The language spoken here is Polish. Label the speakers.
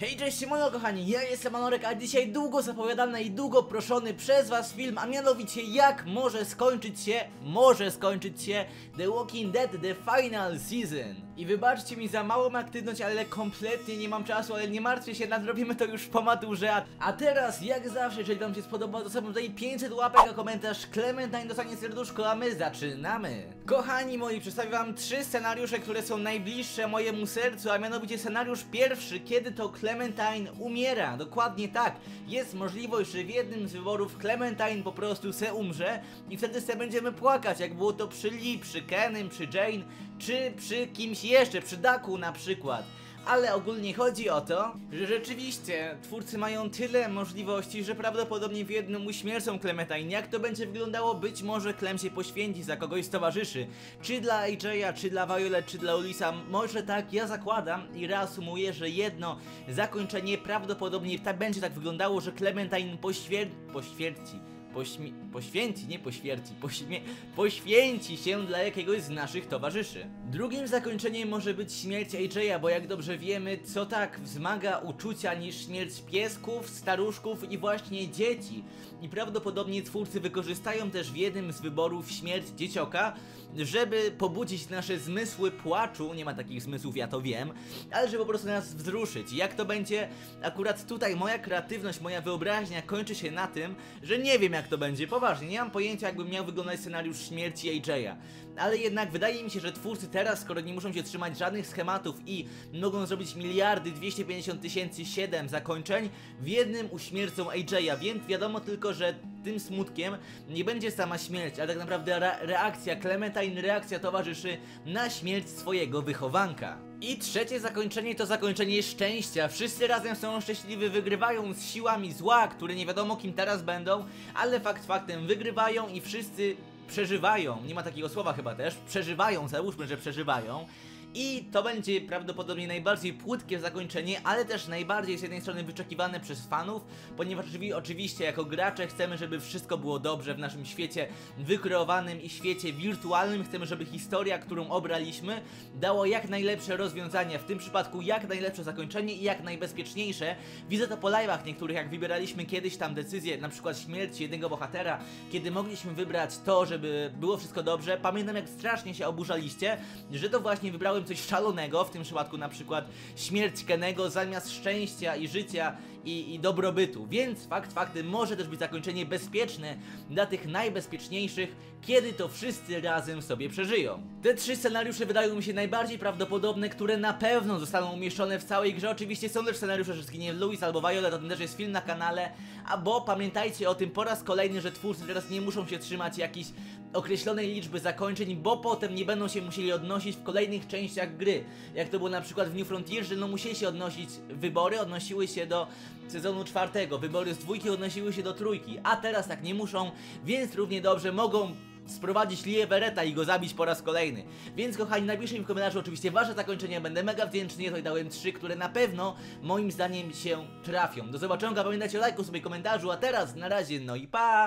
Speaker 1: Hej, cześć, Simono kochani, ja jestem Manorek, a dzisiaj długo zapowiadany i długo proszony przez was film, a mianowicie jak może skończyć się, może skończyć się The Walking Dead The Final Season. I wybaczcie mi za małą aktywność, ale kompletnie nie mam czasu, ale nie martwcie się, nadrobimy to już po maturze. A- A teraz, jak zawsze, jeżeli wam się spodoba, to sobie tutaj 500 łapek, a komentarz Clementine dostanie serduszko, a my zaczynamy. Kochani moi, przedstawię wam trzy scenariusze, które są najbliższe mojemu sercu, a mianowicie scenariusz pierwszy, kiedy to Clementine umiera. Dokładnie tak. Jest możliwość, że w jednym z wyborów Clementine po prostu se umrze i wtedy se będziemy płakać, jak było to przy Lee, przy Kenym, przy Jane, czy przy kimś jeszcze, przy Daku na przykład. Ale ogólnie chodzi o to, że rzeczywiście twórcy mają tyle możliwości, że prawdopodobnie w jednym uśmiercą Clementine. Jak to będzie wyglądało? Być może Clem się poświęci za kogoś towarzyszy. Czy dla AJ'a, czy dla Violet, czy dla Ulisa. Może tak, ja zakładam i reasumuję, że jedno zakończenie prawdopodobnie tak będzie tak wyglądało, że Clementine poświer... poświęci. Pośmi... Poświęci, nie poświerci, pośmie... poświęci się dla jakiegoś z naszych towarzyszy. Drugim zakończeniem może być śmierć AJ'a, bo jak dobrze wiemy, co tak wzmaga uczucia niż śmierć piesków, staruszków i właśnie dzieci. I prawdopodobnie twórcy wykorzystają też w jednym z wyborów śmierć dziecioka, żeby pobudzić nasze zmysły płaczu, nie ma takich zmysłów, ja to wiem, ale żeby po prostu nas wzruszyć. Jak to będzie? Akurat tutaj moja kreatywność, moja wyobraźnia kończy się na tym, że nie wiem jak to będzie, poważnie, nie mam pojęcia jakby miał wyglądać scenariusz śmierci AJ'a. Ale jednak wydaje mi się, że twórcy teraz, skoro nie muszą się trzymać żadnych schematów i mogą zrobić miliardy 250 tysięcy 7 zakończeń, w jednym uśmiercą AJ'a, więc wiadomo tylko, że tym smutkiem nie będzie sama śmierć, ale tak naprawdę re reakcja Clementine, reakcja towarzyszy na śmierć swojego wychowanka. I trzecie zakończenie to zakończenie szczęścia. Wszyscy razem są szczęśliwi, wygrywają z siłami zła, które nie wiadomo kim teraz będą, ale fakt faktem wygrywają i wszyscy przeżywają. Nie ma takiego słowa chyba też. Przeżywają, załóżmy, że przeżywają. I to będzie prawdopodobnie najbardziej płytkie zakończenie, ale też najbardziej z jednej strony wyczekiwane przez fanów, ponieważ oczywi- oczywiście jako gracze chcemy, żeby wszystko było dobrze w naszym świecie wykreowanym i świecie wirtualnym. Chcemy, żeby historia, którą obraliśmy, dało jak najlepsze rozwiązania, w tym przypadku jak najlepsze zakończenie i jak najbezpieczniejsze. Widzę to po live'ach niektórych, jak wybieraliśmy kiedyś tam decyzję, na przykład śmierć jednego bohatera, kiedy mogliśmy wybrać to, żeby było wszystko dobrze. Pamiętam jak strasznie się oburzaliście, że to właśnie wybrałem coś szalonego, w tym przypadku na przykład śmierć Kenego zamiast szczęścia i życia i, i dobrobytu. Więc fakt faktem może też być zakończenie bezpieczne dla tych najbezpieczniejszych, kiedy to wszyscy razem sobie przeżyją. Te trzy scenariusze wydają mi się najbardziej prawdopodobne, które na pewno zostaną umieszczone w całej grze. Oczywiście są też scenariusze, że zginie Louis albo Violet, o tym też jest film na kanale, a bo pamiętajcie o tym po raz kolejny, że twórcy teraz nie muszą się trzymać jakichś określonej liczby zakończeń, bo potem nie będą się musieli odnosić w kolejnych częściach gry. Jak to było na przykład w New Frontierze, no musieli się odnosić wybory, odnosiły się do sezonu czwartego, wybory z dwójki odnosiły się do trójki, a teraz tak nie muszą, więc równie dobrze mogą sprowadzić Lee Everetta i go zabić po raz kolejny. Więc kochani, napiszcie mi w komentarzu oczywiście wasze zakończenia, będę mega wdzięczny, ja tutaj dałem trzy, które na pewno moim zdaniem się trafią. Do zobaczenia, pamiętajcie o lajku sobie komentarzu, a teraz na razie, no i pa!